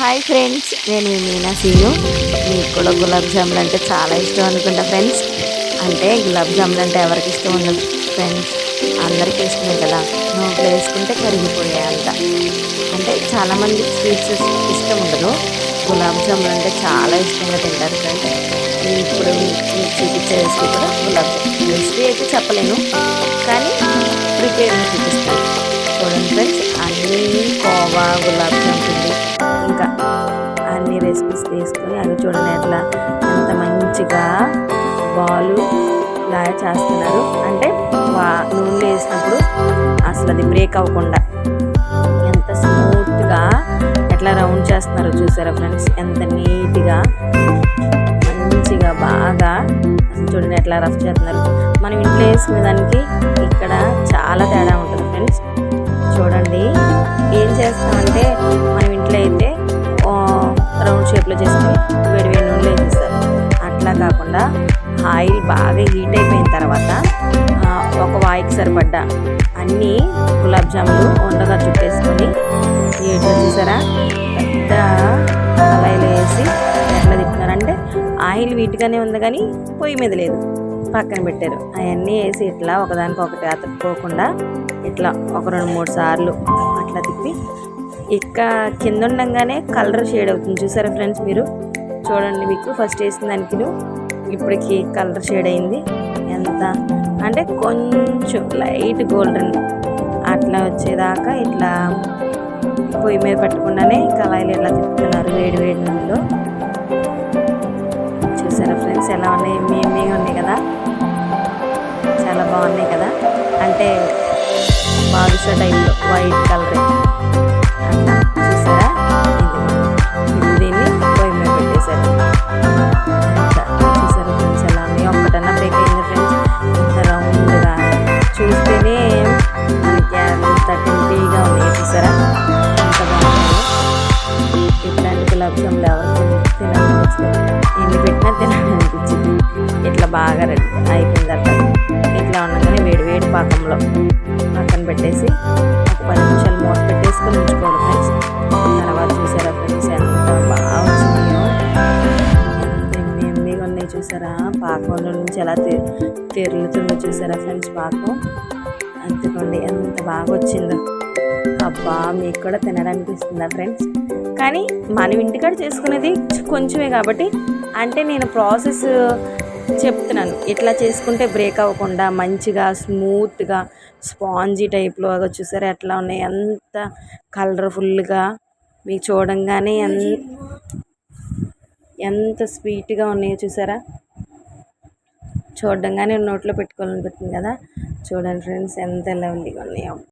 Hi friends నేను మీ Meena scene. మీకు కూడా గులాబ్ జాములు అంటే చాలా ఇష్టం అనుకుంటా ఫ్రెండ్స్ అంటే గులాబ్ జాములు అంటే ఎవరికి ఇష్టం ఉండదు ఫ్రెండ్స్ అందరికీ ఇష్టమే కదా. నోట్లో వేసుకుంటే కరిగిపోయాయంట. అంటే చాలామంది స్వీట్స్ ఇష్టం ఉండదు. గులాబ్ జాములు అంటే చాలా ఇష్టంగా తింటారు ఫ్రెండ్స్ నేను ఇప్పుడు మీకు చూపించే రెసిపీ కూడా గులాబ్ జామున్ రెసిపీ అయితే చెప్పలేను. పీస్ తీసుకొని అది చూడండి ఎట్లా ఎంత మంచిగా బాలు లాగా చేస్తున్నారు. అంటే నూనె వేసినప్పుడు అసలు అది బ్రేక్ అవ్వకుండా ఎంత స్మూత్గా ఎట్లా రౌండ్ చేస్తున్నారో చూసారా ఫ్రెండ్స్ ఎంత నీట్గా మంచిగా బాగా అసలు చూడండి ఎట్లా రఫ్ చేస్తున్నారు. మనం ఇంట్లో వేసుకునే దానికి ఆయిల్ బాగా హీట్ అయిపోయిన తర్వాత ఒక వాయికి సరిపడ్డ అన్నీ గులాబ్ జాములు ఉండగా చుట్టేసుకొని ఏట్లో చూసారా? పెద్ద కళాయిలో వేసి ఎట్లా తిప్పినారంటే ఆయిల్ వీటిగానే ఉంది కానీ పొయ్యి మీద లేదు పక్కన పెట్టారు. అవన్నీ వేసి ఇట్లా ఒకదానికి ఒకటి అతుక్కోకుండా ఇట్లా ఒక రెండు మూడు సార్లు అట్లా తిప్పి ఇక్క కింద ఉండగానే కలర్ షేడ్ అవుతుంది. చూసారా ఫ్రెండ్స్ మీరు? చూడండి మీకు. ఫస్ట్ వేసిన దానికి ఇప్పటికి కలర్ షేడ్ అయింది. ఎంత? అంటే కొంచెం లైట్ గోల్డెన్. అట్లా వచ్చేదాకా ఇట్లా పొయ్యి మీద పెట్టకుండానే కళాయిలు ఇలా తిప్పుతున్నారు వేడి వేడి నూనెలో చూసారా ఫ్రెండ్స్ ఎలా ఉన్నాయి? మేమే ఉన్నాయి కదా? చాలా బాగున్నాయి కదా? అంటే బాదుషా టైప్లో వైట్ కలర్. తినాలనిపించదు ఎన్ని పెట్టినా తినాలనిపించింది ఇట్లా బాగా రెడీ అయిపోయిన తర్వాత ఇట్లా ఉండగానే వేడి వేడి పాకంలో పక్కన పెట్టేసి ఒక పది నిమిషాలు మూత పెట్టేసుకొని ఉంచుకోవాలి ఫ్రెండ్స్. తర్వాత చూసారా ఫ్రెండ్స్ ఎంత బాగా వచ్చిందో. ఎంత ఉన్నాయి చూసారా? పాకంలో నుంచి ఎలా తె తెరులుతుందో చూసారా ఫ్రెండ్స్ పాకం? అంతేకోండి ఎంత బాగా వచ్చిందో. అబ్బా మీకు కూడా తినడానిపిస్తుందా ఫ్రెండ్స్? కానీ మనం ఇంటికాడ చేసుకునేది కొంచెమే కాబట్టి అంటే నేను ప్రాసెస్ చెప్తున్నాను. ఇట్లా చేసుకుంటే బ్రేక్ అవ్వకుండా మంచిగా స్మూత్గా స్పాంజీ టైప్లో చూసారా ఎట్లా ఉన్నాయి? ఎంత కలర్ఫుల్గా మీకు చూడంగానే ఎంత ఎంత స్వీట్గా ఉన్నాయో చూసారా? చూడంగానే నోట్లో పెట్టుకోవాలనిపిస్తుంది కదా. చూడండి ఫ్రెండ్స్ ఎంత లవ్లీగా ఉన్నాయో.